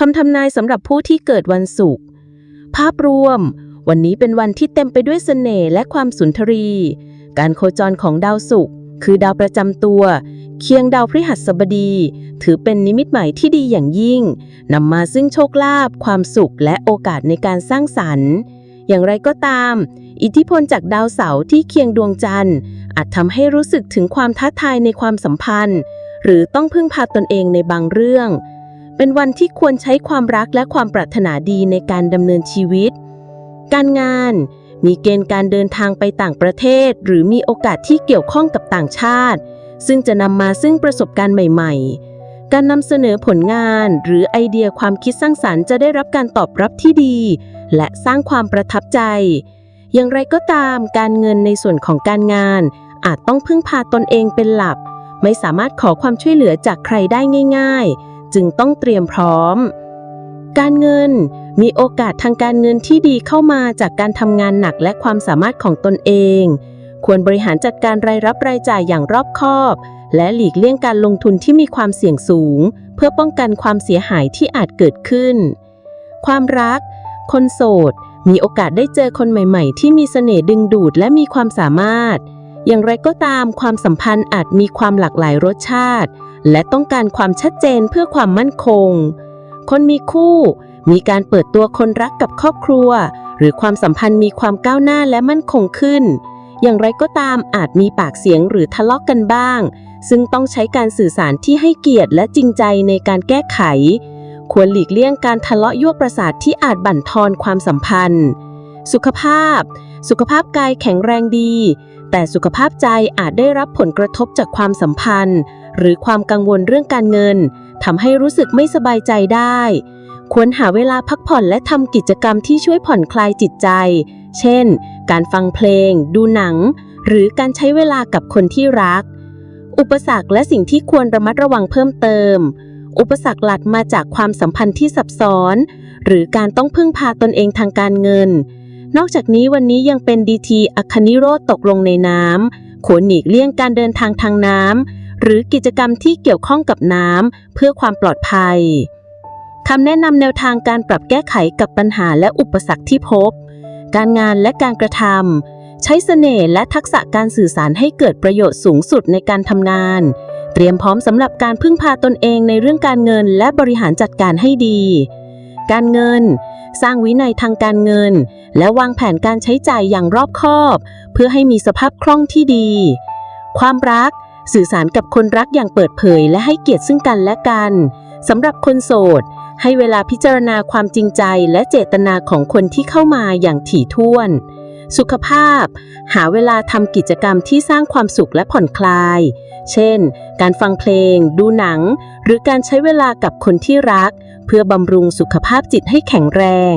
คำทำนายสำหรับผู้ที่เกิดวันศุกร์ ภาพรวม วันนี้เป็นวันที่เต็มไปด้วยเสน่ห์และความสุนทรี การโคจรของดาวศุกร์คือดาวประจำตัว เคียงดาวพฤหัสบดี ถือเป็นนิมิตหมายที่ดีอย่างยิ่งนำมาซึ่งโชคลาภความสุขและโอกาสในการสร้างสรรค์ อย่างไรก็ตาม อิทธิพลจากดาวเสาร์ที่เคียงดวงจันทร์ อาจทำให้รู้สึกถึงความท้าทายในความสัมพันธ์ หรือต้องพึ่งพาตนเองในบางเรื่อง เป็นวันที่ควรใช้ความรักและความปรารถนาดีในการดำเนินชีวิต การงานมีเกณฑ์การเดินทางไปต่างประเทศ หรือมีโอกาสที่เกี่ยวข้องกับต่างชาติ ซึ่งจะนำมาซึ่งประสบการณ์ใหม่ ๆ การนำเสนอผลงานหรือไอเดียความคิดสร้างสรรค์จะได้รับการตอบรับที่ดี และสร้างความประทับใจ อย่างไรก็ตาม การเงินในส่วนของการงาน อาจต้องพึ่งพาตนเองเป็นหลัก ไม่สามารถขอความช่วยเหลือจากใครได้ง่าย ๆ จึงต้องเตรียมพร้อม การเงินมีโอกาสทางการเงินที่ดีเข้ามาจากการทำงานหนักและความสามารถของตนเอง ควรบริหารจัดการรายรับรายจ่ายอย่างรอบคอบ และหลีกเลี่ยงการลงทุนที่มีความเสี่ยงสูง เพื่อป้องกันความเสียหายที่อาจเกิดขึ้น ความรัก คนโสด มีโอกาสได้เจอคนใหม่ ๆ ที่มีเสน่ห์ดึงดูดและมีความสามารถ อย่างไรก็ตามความสัมพันธ์อาจมีความหลากหลายรสชาติ และต้องการความชัดเจนเพื่อความมั่นคง คนมีคู่ มีการเปิดตัวคนรักกับครอบครัว หรือความสัมพันธ์มีความก้าวหน้าและมั่นคงขึ้น อย่างไรก็ตามอาจมีปากเสียงหรือทะเลาะกกันบ้าง ซึ่งต้องใช้การสื่อสารที่ให้เกียรติและจริงใจในการแก้ไข ควรหลีกเลี่ยงการทะเลาะยั่วประสาทที่อาจบั่นทอนความสัมพันธ์ สุขภาพ สุขภาพกายแข็งแรงดีแต่สุขภาพใจอาจได้รับผลกระทบจากความสัมพันธ์ หรือความกังวลเรื่องการเงินทำให้รู้สึกไม่สบายใจได้ ควรหาเวลาพักผ่อนและทำกิจกรรมที่ช่วยผ่อนคลายจิตใจ เช่น การฟังเพลง ดูหนัง หรือการใช้เวลากับคนที่รัก อุปสรรคและสิ่งที่ควรระมัดระวังเพิ่มเติม อุปสรรคหลักมาจากความสัมพันธ์ที่ซับซ้อน หรือการต้องพึ่งพาตนเองทางการเงิน นอกจากนี้วันนี้ยังเป็นดีทีอัคนิโรธตกลงในน้ำควรหนีกเลี่ยงการเดินทางทางน้ำ หรือกิจกรรมที่เกี่ยวข้องกับน้ำเพื่อความปลอดภัยคำแนะนำแนวทางการปรับแก้ไขกับปัญหาและอุปสรรคที่พบ การงานและการกระทำใช้เสน่ห์และทักษะการสื่อสารให้เกิดประโยชน์สูงสุดในการทำงาน เตรียมพร้อมสำหรับการพึ่งพาตนเองในเรื่องการเงินและบริหารจัดการให้ดี การเงิน สร้างวินัยทางการเงิน และวางแผนการใช้จ่ายอย่างรอบคอบ เพื่อให้มีสภาพคล่องที่ดี ความรัก สื่อสารกับคนรักอย่างเปิดเผยและให้เกียรติซึ่งกันและกันสำหรับคนโสด ให้เวลาพิจารณาความจริงใจและเจตนาของคนที่เข้ามาอย่างถี่ถ้วน สุขภาพ หาเวลาทำกิจกรรมที่สร้างความสุขและผ่อนคลาย เช่น การฟังเพลง ดูหนัง หรือการใช้เวลากับคนที่รัก เพื่อบำรุงสุขภาพจิตให้แข็งแรง